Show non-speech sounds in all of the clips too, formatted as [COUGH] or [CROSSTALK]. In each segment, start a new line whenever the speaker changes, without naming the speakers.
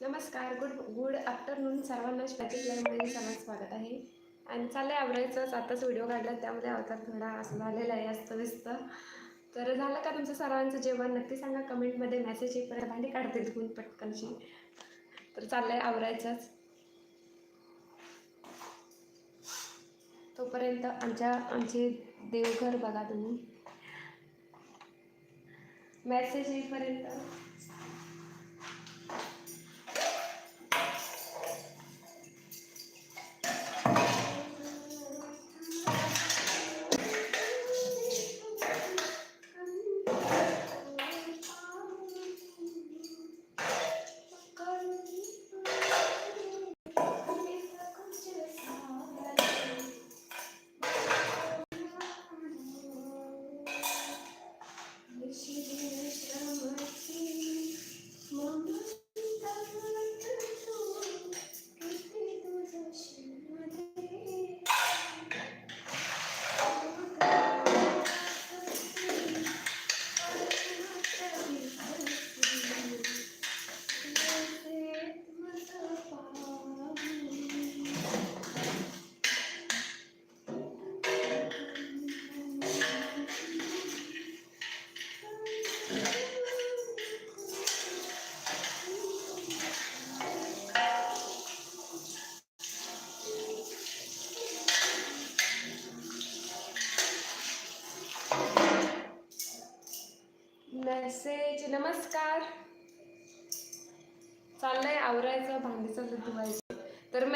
नमस्कार good good afternoon सर्वांना static लाईव्हमध्ये सर्वांचं स्वागत आहे. आणि चाललं आहे आवडायचंच आताच व्हिडिओ काढला त्यामध्ये अवतार थोडा असं झालेला आहे अस्तव्यस्त तर झालं का तुमचं सर्वांचं जेवण? नक्की सांगा कमेंटमध्ये मेसेज येईपर्यंत. भांडी काढते तिथून पटकनशी. तर चाललं आहे आवरायचंच. तोपर्यंत आमच्या आमचे देवघर बघा तुम्ही. मेसेज येईपर्यंत.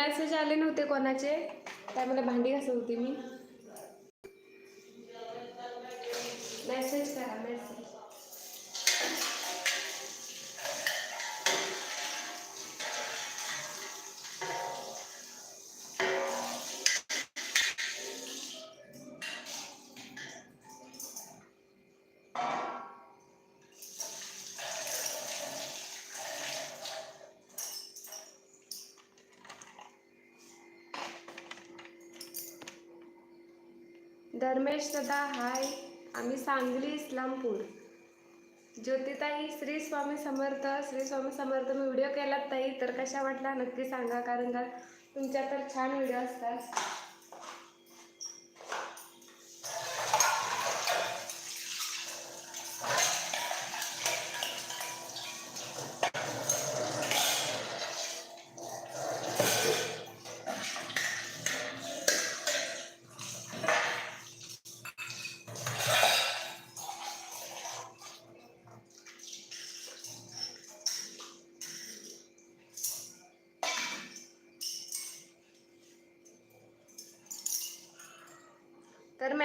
मेसेज आले नव्हते कोणाचे त्यामुळे भांडी घासत होती मी. मेसेज करा मेसेज धर्मेश दादा हाय. आम्ही सांगली इस्लामपूर. ज्योतिताई श्री स्वामी समर्थ. श्री स्वामी समर्थ मी व्हिडिओ केलात ताई. तर कशा वाटला? नक्की सांगा कारण का तुमच्या तर छान व्हिडिओ असतात.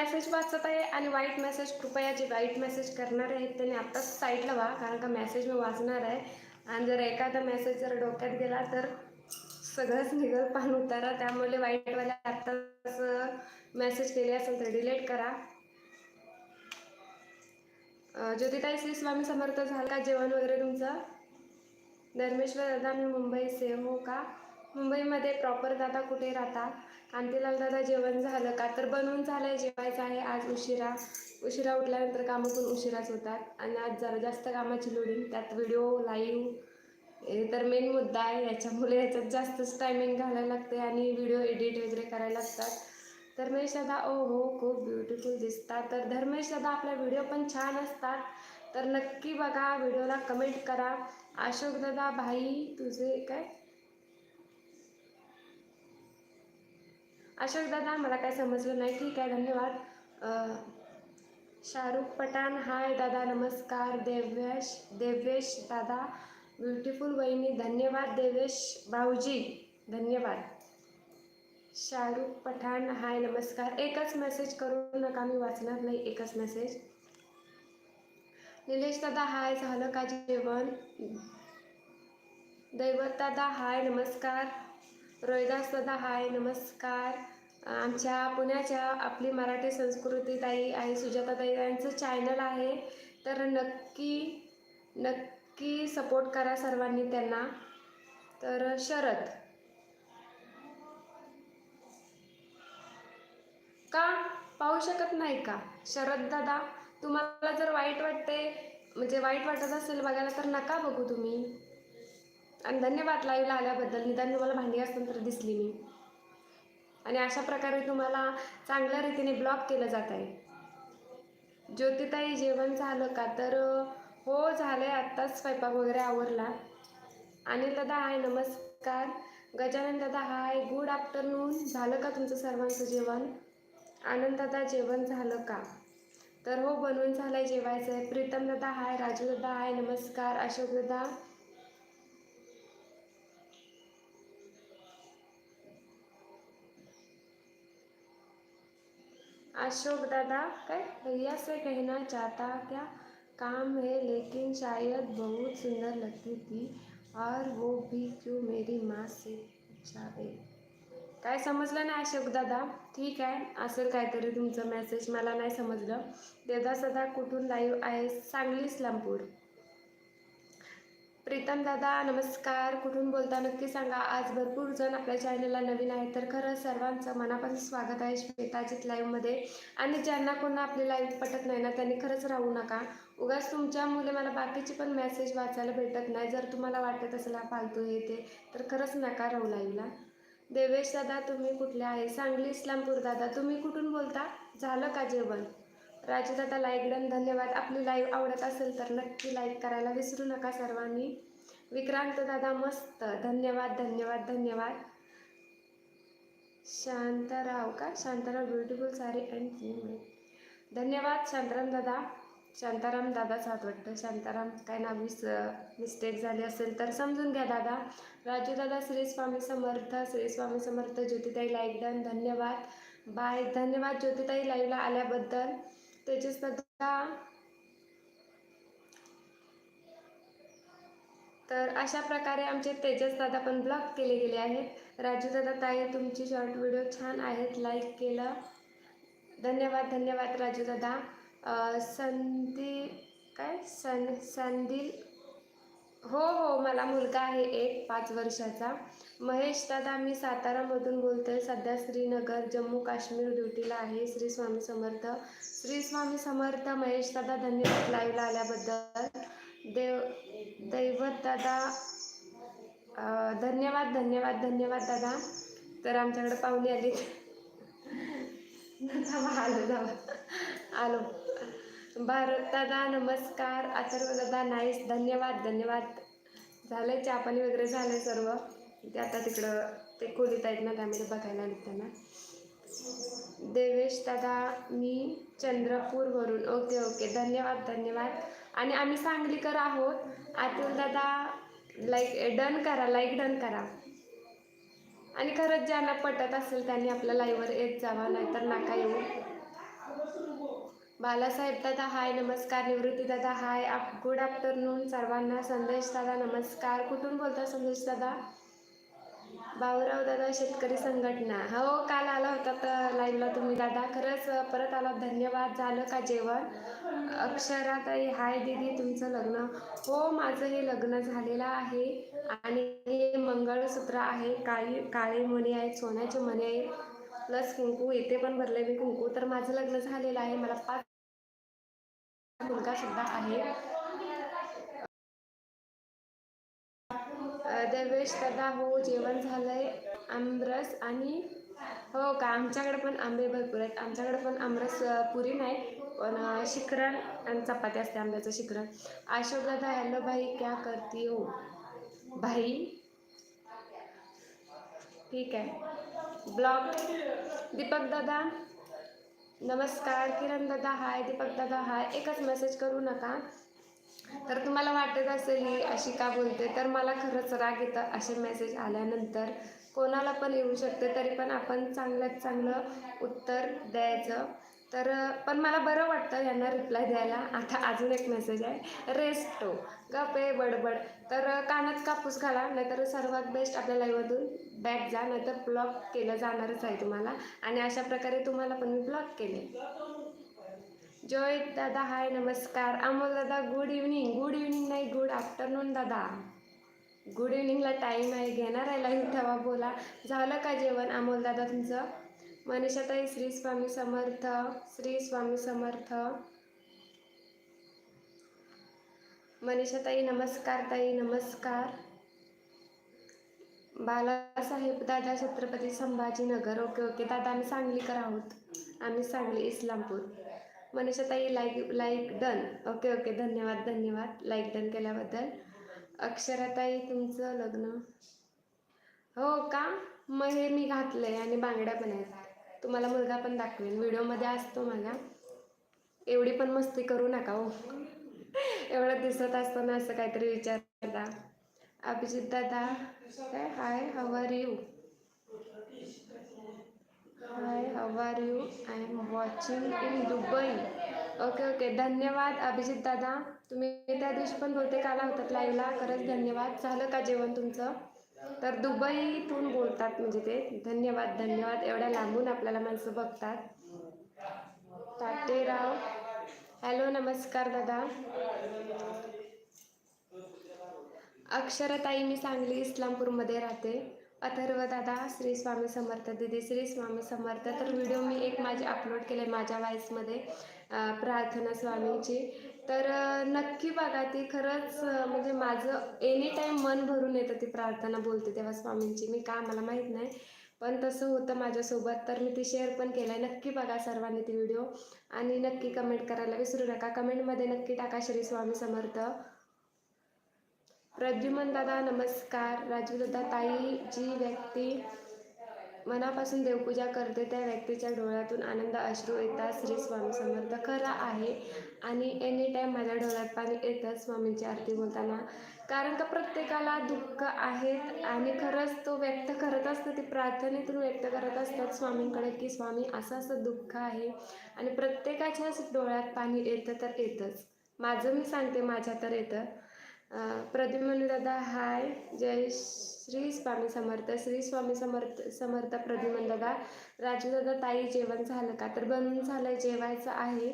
मेसेज वाचत आहे आणि वाईट मेसेज कृपया जे वाईट मेसेज करणार आहेत त्यांनी आत्ताच साईडला व्हा कारण का मेसेज मी वाचणार आहे. आणि जर एखादा मेसेज जर डोक्यात गेला तर सगळंच निघल पान उतारा. त्यामुळे वाईटवाल्या आत्ताच मेसेज केले असेल तर डिलीट करा. ज्योतिताई श्री स्वामी समर्थ झाला का जेवण वगैरे तुमचं? धर्मेश्वर दादा मी मुंबई से हो का? मुंबईमध्ये प्रॉपर दादा कुठे राहतात कांतीलाल दादा जेवण झालं का? तर बनवून झालं आहे जेवायचं आहे. आज उशिरा उशिरा उठल्यानंतर कामं पण उशिराच होतात. आणि आज जरा जास्त कामाची लोडिंग त्यात व्हिडिओ लाईव्ह तर मेन मुद्दा आहे. याच्यामुळे याच्यात जास्तच टायमिंग घालायला लागते आणि व्हिडिओ एडिट वगैरे करायला लागतात. धर्मेश दादा ओ हो खूप ब्युटिफुल दिसतात. तर धर्मेश दादा आपल्या व्हिडिओ पण छान असतात. तर नक्की बघा व्हिडिओला कमेंट करा. अशोक दादा भाई तुझे काय अशोक दादा मला काय समजलं नाही. ठीक आहे धन्यवाद. शाहरुख पठाण हाय दादा नमस्कार. देवेश देवेश दादा ब्युटिफुल वहिनी धन्यवाद. देवेश भाऊजी धन्यवाद. शाहरुख पठाण हाय नमस्कार. एकच मेसेज करू नका मी वाचणार नाही एकच मेसेज निलेश दादा हाय झालं का जेवण? दैवत दादा हाय नमस्कार. रोहिदास दादा हाय नमस्कार. आमच्या पुण्याच्या आपली मराठी संस्कृती ताई आहे सुजाता ताई यांचं चॅनल आहे. तर नक्की नक्की सपोर्ट करा सर्वांनी त्यांना. तर शरद. का? पाहू शकत नाही का? शरद दादा तुम्हाला जर वाईट वाटते म्हणजे वाईट वाटत असेल बघायला तर नका बघू तुम्ही. आणि धन्यवाद लाईव्हला आल्याबद्दल. निदान तुम्हाला भांडी असताना तर दिसली मी. आणि अशा प्रकारे तुम्हाला चांगल्या रीतीने ब्लॉक केलं जात आहे. ज्योतिताई जेवण झालं का? तर हो झालं आहे आत्ताच स्वयंपाक वगैरे आवरला. आणि दादा हाय नमस्कार. गजानन दादा हाय. गुड आफ्टरनून झालं का तुमचं सर्वांचं जेवण? आनंद दादा जेवण झालं का? तर हो बनवून झालं आहे जेवायचं आहे. प्रीतम दादा हाय. राजू दादा हाय. नमस्कार. अशोक दादा अशोक दादा काय? भैया से कहना चाहता क्या? काम है लेकिन शायद बहुत सुंदर लगती थी और वो भी क्यों मेरी माँ से पूछावे काय समजलं नाही अशोक दादा? ठीक आहे. असेल काहीतरी तुमचं मेसेज मला नाही समजलं. देदा सदा कुठून लाईव्ह आहे? सांगली इस्लामपूर प्रीतम दादा नमस्कार. कुठून बोलता नक्की सांगा. आज भरपूर जण आपल्या चॅनलला नवीन आहे तर खरंच सर्वांचं मनापासून स्वागत आहे श्वेताजीत लाईव्हमध्ये आणि ज्यांना कोणा आपली लाईव्ह पटत नाही ना त्यांनी खरंच राहू नका. उगाच तुमच्यामुळे मला बाकीचे पण मेसेज वाचायला भेटत नाही. जर तुम्हाला वाटत असेल हा फालतू हे ते तर खरंच नका राहू लाईव्हला देवेश दादा तुम्ही कुठले आहे? सांगली इस्लामपूर दादा तुम्ही कुठून बोलता? झालं का जेवण? राजू दादा धन्यवाद. आपली लाईव्ह आवडत असेल तर नक्की लाईक करायला विसरू नका सर्वांनी. विक्रांत दादा मस्त. धन्यवाद धन्यवाद धन्यवाद. शांताराव का? शांताराव ब्युटिफुल सारी अँड धन्यवाद शांताराम दादा. शांताराम दादाच हात वाटतं. शांताराम काय ना मिस मिस्टेक झाली असेल तर समजून घ्या दादा. राजू दादा श्री स्वामी समर्थ श्री स्वामी समर्थ ज्योतिताई लाईक डन धन्यवाद. बाय धन्यवाद ज्योतिताई लाईव्हला आल्याबद्दल. तेजस दादा तर अशा प्रकारे आमचे तेजस दादा पण ब्लॉक केले गेले आहेत. राजू दादा ताई तुमची शॉर्ट व्हिडिओ छान आहेत. लाईक केलं. धन्यवाद धन्यवाद राजू दादा. संधी काय? सन संदील हो हो मला मुलगा आहे एक पाच वर्षाचा. महेश दादा मी सातारामधून बोलतोय. सध्या श्रीनगर जम्मू काश्मीर ड्युटीला आहे. श्री स्वामी समर्थ. श्री स्वामी समर्थ महेश दादा धन्यवाद लाईव्हला आल्याबद्दल. देव दैवत दादा धन्यवाद धन्यवाद धन्यवाद दादा. तर आमच्याकडे पाहुणे आली जावा [LAUGHS] आलो जावा आलो. भारत दादा नमस्कार. अथर्व दादा नाईस. धन्यवाद धन्यवाद. झालं चहा पाणी वगैरे झालं सर्व. ते आता तिकडं ते खोलीत आहेत ना त्यामध्ये बघायला आले त्यांना. देवेश दादा मी चंद्रपूरवरून. Okay okay. धन्यवाद धन्यवाद. आणि आम्ही सांगलीकर आहोत. अतुल दादा लाईक डन करा लाईक डन करा. आणि खरंच ज्यांना पटत असेल त्यांनी आपल्या लाईव्हवर येत जावा नाहीतर नाका येऊ. बालासाहेब दादा हाय नमस्कार निवृत्ती दादा हाय. आप गुड आफ्टरनून सर्वांना. संदेश दादा नमस्कार. कुठून बोलता संदेश दादा? भाऊराव दादा शेतकरी संघटना. हो काल आला होता तर लाईव्हला तुम्ही दादा. खरंच परत आला. धन्यवाद. झालं का जेवण? अक्षराताई हाय दीदी तुमचं लग्न. हो माझं हे लग्न झालेलं आहे आणि हे मंगळसूत्र आहे. काळी काळे मणी आहेत सोन्याचे मणी आहेत. प्लस कुंकू इथे पण भरले मी कुंकू. तर माझं लग्न झालेलं आहे. मला पाच मुलगा सुद्धा आहे. अ, देवेश दादा हो जेवण झालंय. आमरस आणि हो का आमच्याकडे पण आंबे भरपूर आहेत. आमच्याकडे पण आमरस पुरी नाही पण शिखरण शिकरण आणि चपाती असते आंब्याचं शिकरण. अशोक दादा हॅलो भाई क्या करती हो? भाई ठीक आहे. ब्लॉग दीपक दादा? नमस्कार किरण दादा हाय दीपक दादा हाय. एकच मेसेज करू नका. तर तुम्हाला वाटत असेल ही अशी का बोलते तर मला खरंच राग येतं असे मेसेज आल्यानंतर. कोणाला पण येऊ शकते तरी पण आपण चांगल्यात चांगलं उत्तर द्यायचं. तर पण मला बरं वाटतं यांना रिप्लाय द्यायला. आता अजून एक मेसेज आहे. रेस्टो. गपे बडबड. तर कानात कापूस घाला नाहीतर सर्वात बेस्ट आपल्या लाईव्हमधून बॅक जा नाहीतर ब्लॉक केलं जाणारच आहे तुम्हाला. आणि अशा प्रकारे तुम्हाला पण मी ब्लॉक केले. जय दादा हाय नमस्कार. अमोल दादा गुड इव्हनिंग गुड इव्हनिंग नाही गुड आफ्टरनून दादा. गुड इव्हनिंगला टाईम आहे घेणार आहे लाईव्ह ठेवा बोला. झालं का जेवण अमोल दादा तुमचं? मनीषाताई श्री स्वामी समर्थ श्री स्वामी समर्थ. मनीषाताई नमस्कार ताई नमस्कार. बालासाहेब दादा छत्रपती संभाजीनगर. Okay okay. दादा आम्ही सांगलीकर आहोत. आम्ही Sangli Islampur. मनीषाताई like like done okay okay. धन्यवाद धन्यवाद. लाईक डन केल्याबद्दल. अक्षराताई तुमचं लग्न? हो का? मग हे मी घातलंय आणि बांगड्या पण आहेत. तुम्हाला मुलगा पण दाखवेन. व्हिडिओमध्ये असतो माझ्या एवढी पण मस्ती करू नका हो. एवढं दिसत असताना असं काहीतरी विचारता अभिजित दादा काय? हाय हव are you hi how are you I am watching in Dubai. Okay okay धन्यवाद अभिजित दादा. तुम्ही त्या दिवशी पण बहुतेक आला होतात लाईव्हला खरंच धन्यवाद. झालं का जेवण तुमचं? तर दुबईतून बोलतात म्हणजे ते. धन्यवाद धन्यवाद. एवढ्या लांबून आपल्याला माणसं बघतात. ताटेराव हॅलो नमस्कार दादा. अक्षरताई मी सांगली इस्लामपूरमध्ये राहते. अथर्व दादा श्री स्वामी समर्थ दिदी श्री स्वामी समर्थ. तर व्हिडिओ मी एक माझे अपलोड केले माझ्या वॉईसमध्ये प्रार्थना स्वामींची. तर नक्की बघा ती खरंच म्हणजे माझं एनी टाईम मन भरून येतं ती प्रार्थना बोलते तेव्हा स्वामींची. मी का मला माहीत नाही. पण तसं होतं माझ्यासोबत तर मी ती शेअर पण केलं आहे नक्की बघा सर्वांनी ती व्हिडिओ आणि नक्की कमेंट करायला विसरू नका. कमेंटमध्ये नक्की टाका श्री स्वामी समर्थ. प्रद्युमन दादा नमस्कार. राजू दादा ताई जी व्यक्ती मनापासून देवपूजा करते त्या व्यक्तीच्या डोळ्यातून आनंद अश्रू येतात. श्री स्वामी समर्थ खरा आहे. आणि एनी टाईम माझ्या डोळ्यात पाणी येतं स्वामींची आरती बोलताना. कारण का प्रत्येकाला दुःख आहेत आणि खरंच तो व्यक्त करत असतो ती प्रार्थनेतून व्यक्त करत असतात स्वामींकडे की स्वामी असं असं दुःख आहे आणि प्रत्येकाच्याच डोळ्यात पाणी येतं तर येतंच. माझं मी सांगते माझ्या तर येतं. अं, प्रद्युम्न दादा हाय. जय श्री स्वामी समर्थ श्री स्वामी समर्थ समर्थ प्रद्युमन दादा राजू दादा ताई जेवण झालं का? तर बनवून झालं जेवायचं आहे.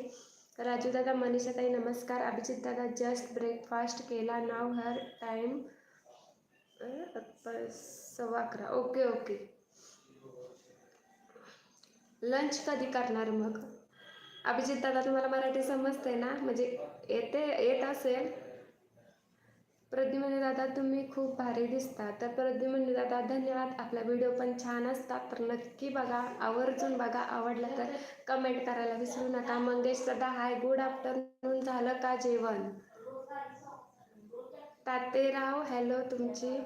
राजू दादा मनीषा ताई नमस्कार अभिजित दादा जस्ट ब्रेकफास्ट केला नाव हर टाईम सव्वा अकरा. ओके ओके लंच कधी करणार मग? अभिजित दादा तुम्हाला मराठी समजते ना? म्हणजे येते येत असेल. प्रद्युम्न म्हणजे दादा तुम्ही खूप भारी दिसता. तर प्रद्युम्न म्हणजे दादा धन्यवाद. आपला व्हिडिओ पण छान असतात तर नक्की बघा आवर्जून बघा आवडलं तर कमेंट करायला विसरू नका. मंगेश दादा हाय गुड आफ्टरनून झालं का जेवण? तातेराव हॅलो तुमची.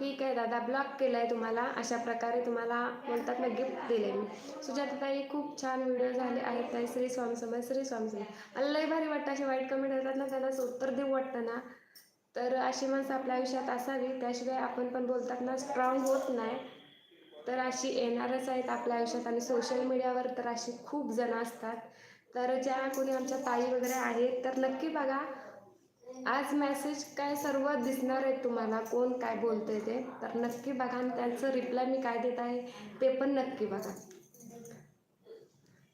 ठीक आहे दादा ब्लॉक केलं आहे तुम्हाला. अशा प्रकारे तुम्हाला बोलतात ना गिफ्ट दिले मी. सुजाताताई खूप छान व्हिडिओ झाले आहेत ताई. श्री स्वामी समज श्री स्वामी समर्थ. लई भारी वाटतं असे वाईट कमेंट येतात ना त्यांना उत्तर देऊ वाटतं ना. तर अशी माणसं आपल्या आयुष्यात असावी त्याशिवाय आपण पण बोलतात ना स्ट्रॉंग होत नाही. तर अशी येणारच आहेत आपल्या आयुष्यात आणि सोशल मीडियावर तर अशी खूप जण असतात. तर ज्या कोणी आमच्या ताई वगैरे आहेत तर नक्की बघा आज मेसेज काय सर्व दिसणार आहेत तुम्हाला? कोण काय बोलते ते? तर नक्की बघा आणि त्यांचं रिप्लाय मी काय देत आहे ते पण नक्की बघा.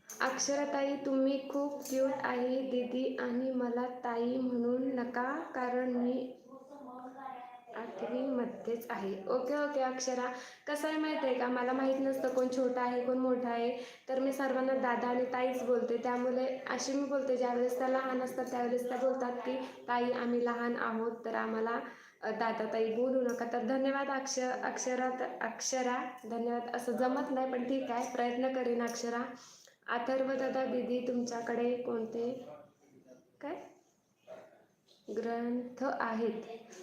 अक्षराताई तुम्ही खूप क्यूट आहे दीदी आणि मला ताई म्हणून नका कारण मी आठवीमध्येच आहे. Okay okay Akshara. कसं आहे माहिती आहे का? मला माहीत नसतं कोण छोटा आहे कोण मोठा आहे. तर मी सर्वांना दादा आणि ताईच बोलते. त्यामुळे अशी मी बोलते ज्यावेळेस त्या लहान असतात त्यावेळेस त्या बोलतात की ताई आम्ही लहान आहोत तर आम्हाला दादा ताई बोलू नका. तर धन्यवाद अक्ष अक्षरात अक्षरा. धन्यवाद. असं जमत नाही पण ठीक आहे. प्रयत्न करीन अक्षरा. अथर्व दादा दीदी तुमच्याकडे कोणते? काय? ग्रंथ आहेत.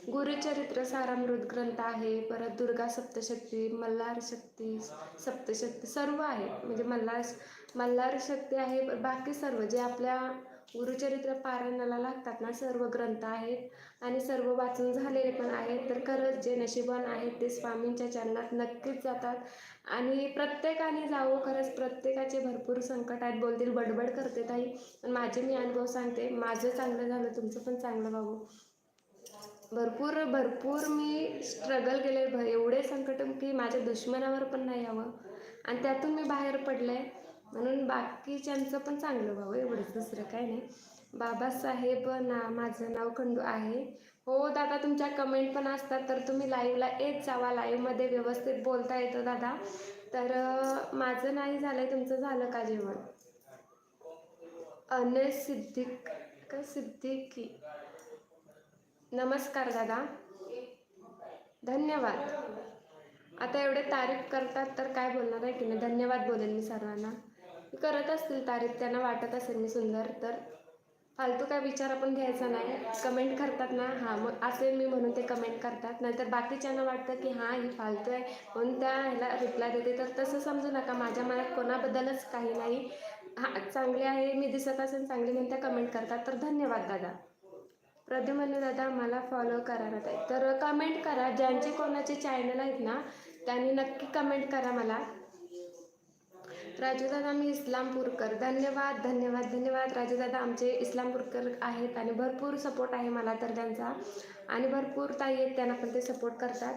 गुरुचरित्र सारामृत ग्रंथ आहे परत दुर्गा सप्तशक्ती मल्हार शक्ती सप्तशक्ती सर्व आहे म्हणजे मल्हार मल्हार शक्ती आहे बाकी सर्व जे आपल्या गुरुचरित्र पारायणाला लागतात ना सर्व ग्रंथ आहेत आणि सर्व वाचून झालेले पण आहेत. तर खरंच जे नशिबान आहेत ते स्वामींच्या चरणात नक्कीच जातात. आणि प्रत्येकाने जावं खरंच प्रत्येकाचे भरपूर संकट आहेत. बोलतील बडबड करते ताई. पण माझे मी अनुभव सांगते. माझं चांगलं झालं तुमचं पण चांगलं व्हावं. भरपूर भरपूर मी स्ट्रगल केले भ एवढे संकट की माझ्या दुश्मनावर पण नाही यावं. आणि त्यातून मी बाहेर पडले म्हणून बाकीच्यांचं पण चांगलं व्हावं एवढंच दुसरं काय नाही. बाबासाहेब ना माझं नाव खंडू आहे. हो दादा तुमच्या कमेंट पण असतात तर तुम्ही लाईव्हला येत जावा. लाईव्हमध्ये व्यवस्थित बोलता येतं दादा. तर माझं नाही झालं आहे तुमचं झालं का जेवण? अनय सिद्धिक का सिद्धिकी नमस्कार दादा. धन्यवाद. आता एवढे तारीफ करतात तर काय बोलणार आहे की नाही? धन्यवाद बोलेन मी सर्वांना. करत असतील तारीफ त्यांना वाटत असेल मी सुंदर तर फालतू काय विचार आपण घ्यायचा नाही. कमेंट करतात ना हां मग असेल मी म्हणून ते कमेंट करतात. नाहीतर बाकीच्यांना वाटतं की हां ही फालतू आहे. म्हणून त्या ह्याला रिप्लाय देते. तर तसं समजू नका. माझ्या मनात कोणाबद्दलच काही नाही. हां चांगली आहे मी दिसत असेल चांगली म्हणून त्या कमेंट करतात. तर धन्यवाद दादा. प्रद्युमन्यू दादा मला फॉलो करा ना तर कमेंट करा. ज्यांचे कोणाचे चॅनल आहेत ना त्यांनी नक्की कमेंट करा मला. राजू दादा मी इस्लामपूरकर. धन्यवाद धन्यवाद धन्यवाद. राजू दादा आमचे इस्लामपूरकर आहेत आणि भरपूर सपोर्ट आहे मला तर त्यांचा. आणि भरपूर ताई आहेत त्यांना पण ते सपोर्ट करतात.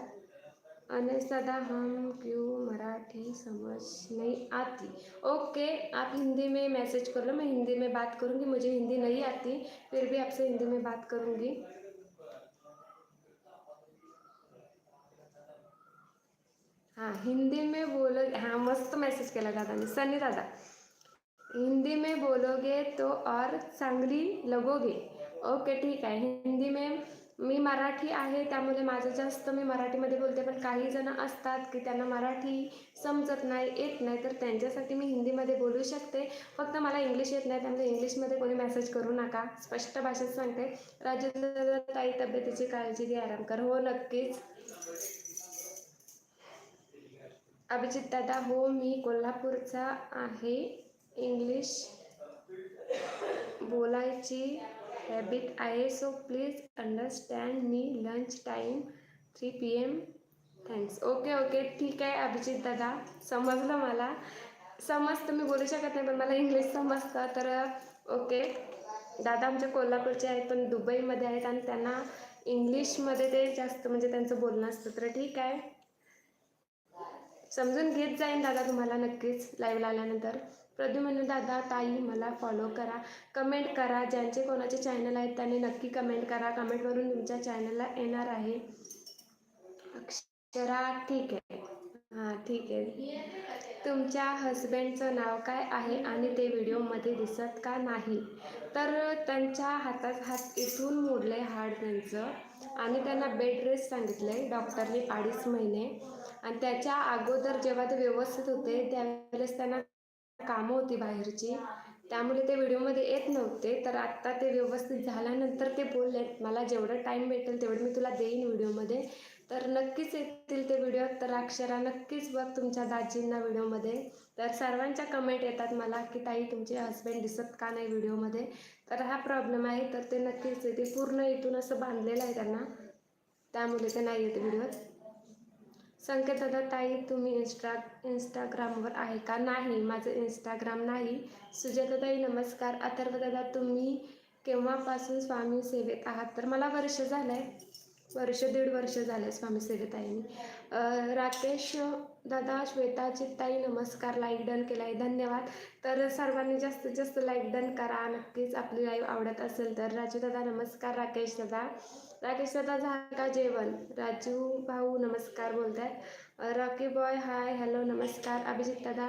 अनेस दादा हम क्यों मराठी समझ नहीं आती? ओके आप हिंदी में मैसेज कर लो. मैं हिंदी में बात करूँगी मुझे हिंदी नहीं आती. फिर भी आपसे हिंदी में बात करूँगी. हाँ हिंदी में बोलो हाँ मस्त मेसेज केला दादाने सनी दादा। हिंदी में बोलोगे तो और चांगली लगोगे। ओके ठीक आहे. हिंदी में मी मराठी आहे त्यामुळे माझं जास्त मी मराठीमध्ये बोलते पण काही जण असतात की त्यांना मराठी समजत नाही येत नाही तर त्यांच्यासाठी मी हिंदीमध्ये बोलू शकते. फक्त मला इंग्लिश येत नाही त्यामुळे इंग्लिशमध्ये कोणी मेसेज करू नका. स्पष्ट भाषेत सांगते. राजेंद्र ताई तब्येतीची काळजी घे आराम कर. हो नक्कीच. अभिजित दादा हो मी कोल्हापूरचा आहे. इंग्लिश बोलायची हॅबिट आहे. So please understand me lunch time three P M thanks okay okay ठीक आहे अभिजित दादा. समजलं मला. समजतं मी बोलू शकत नाही पण मला इंग्लिश समजतं. तर ओके दादा आमच्या कोल्हापूरचे आहेत पण दुबईमध्ये आहेत आणि त्यांना इंग्लिशमध्ये ते जास्त म्हणजे त्यांचं बोलणं असतं. तर ठीक आहे. समजून घेत जाईन दादा तुम्हाला नक्कीच लाईव्हला आल्यानंतर. प्रद्युमन्यू दादा ताई मला फॉलो करा. कमेंट करा. ज्यांचे कोणाचे चॅनल आहेत त्यांनी नक्की कमेंट करा. कमेंटवरून तुमच्या चॅनलला येणार आहे. अक्षरा ठीक आहे. हां ठीक आहे. तुमच्या हजबंडचं नाव काय आहे आणि ते व्हिडिओमध्ये दिसत का नाही? तर त्यांच्या हातात हात इथून मोडलं आहे हाड त्यांचं. आणि त्यांना बेड रेस्ट सांगितलं आहे डॉक्टरने अडीच महिने आणि त्याच्या अगोदर जेव्हा ते व्यवस्थित होते त्यावेळेस त्यांना कामं होती बाहेरची. त्यामुळे ते व्हिडिओमध्ये येत नव्हते. तर आत्ता ते व्यवस्थित झाल्यानंतर ते बोलले मला जेवढं टाईम भेटेल तेवढं मी तुला देईन व्हिडिओमध्ये. तर नक्कीच येतील ते व्हिडिओ. तर अक्षरा नक्कीच बघ तुमच्या दाजींना व्हिडिओमध्ये. तर सर्वांच्या कमेंट येतात मला की ताई तुमचे हस्बंड दिसत का नाही व्हिडिओमध्ये? तर हा प्रॉब्लेम आहे. तर ते नक्कीच येते पूर्ण इथून असं बांधलेलं आहे त्यांना. त्यामुळे ते नाही येते व्हिडिओत संकेत दादा ताई तुम्ही इंस्टा इंस्टाग्रामवर आहे का? नाही माझं इंस्टाग्राम नाही. सुजाताताई नमस्कार. अथर्व दादा तुम्ही केव्हापासून स्वामी सेवेत आहात? तर मला वर्ष झालं आहे वर्ष दीड वर्ष झालं स्वामी सेवेत आहे मी राकेश दादा श्वेता ताई नमस्कार. लाईक डन केला आहे धन्यवाद. तर सर्वांनी जास्तीत जास्त लाईक डन करा. नक्कीच आपली लाईव्ह आवडत असेल तर. राजू दादा नमस्कार. राकेश दादा राकेश दादा झालं का जेवण? राजू भाऊ नमस्कार बोलत आहेत रॉकी बॉय हाय हॅलो नमस्कार. अभिजित दादा.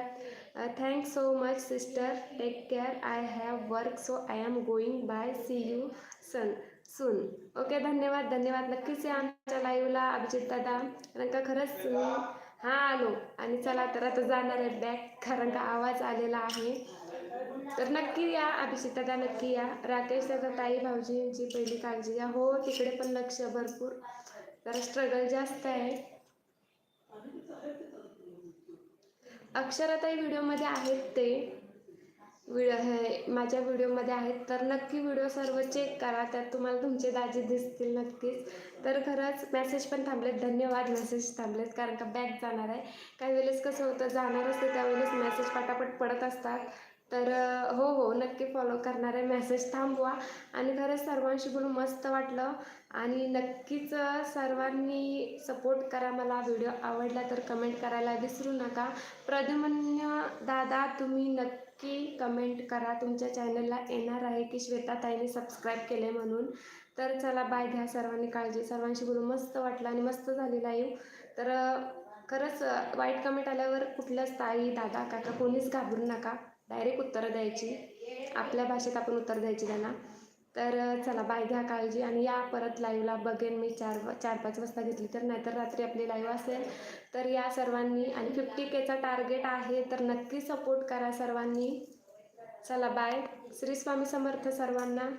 Thanks so much sister. Take care. I have work so I am going bye. See you son soon. Okay धन्यवाद धन्यवाद. नक्कीच या आमच्या लाईव्हला अभिजित दादा. कारण का खरंच मी हां आलो. आणि चला तर आता जाणार आहे बॅक कारण का आवाज आलेला आहे. तर नक्की या अभिजित दादा नक्की या. राकेश दादा ताई भाऊजींची पहिली काळजी घ्या. हो तिकडे पण लक्ष भरपूर. जरा स्ट्रगल जास्त आहे. अक्षरताई व्हिडिओमध्ये आहेत ते. व्हिडिओ हे माझ्या व्हिडिओमध्ये आहेत. तर नक्की व्हिडिओ सर्व चेक करा. त्यात तुम्हाला तुमचे दाजी दिसतील नक्कीच. तर खरंच मेसेज पण थांबलेत. धन्यवाद मेसेज थांबलेत कारण का बॅक जाणार आहे. काही वेळेस कसं होतं जाणार असते त्यावेळेस मेसेज पटापट पडत असतात. तर हो हो नक्की फॉलो करणारे मेसेज थांबवा. आणि खरंच सर्वांशी बोलून मस्त वाटलं. आणि नक्कीच सर्वांनी सपोर्ट करा मला. व्हिडिओ आवडला तर कमेंट करायला विसरू नका. प्रद्युमन्य दादा तुम्ही नक्की कमेंट करा. तुमच्या चॅनलला येणार आहे की श्वेता ताईने सबस्क्राईब केले म्हणून. तर चला बाय घ्या सर्वांनी काळजी. सर्वांशी बोलून मस्त वाटलं आणि मस्त झाली लाईव्ह तर खरंच वाईट कमेंट आल्यावर कुठल्याच ताई दादा काका कोणीच घाबरू नका. डायरेक्ट उत्तरं द्यायची. आपल्या भाषेत आपण उत्तर द्यायची त्यांना. तर चला बाय घ्या काळजी आणि या परत लाईव्हला बघेन मी चार चार पाच वाजता घेतली तर. नाहीतर रात्री आपली लाईव्ह असेल. तर या सर्वांनी आणि फिफ्टी केचा टार्गेट आहे तर नक्की सपोर्ट करा सर्वांनी. चला बाय श्री स्वामी समर्थ सर्वांना.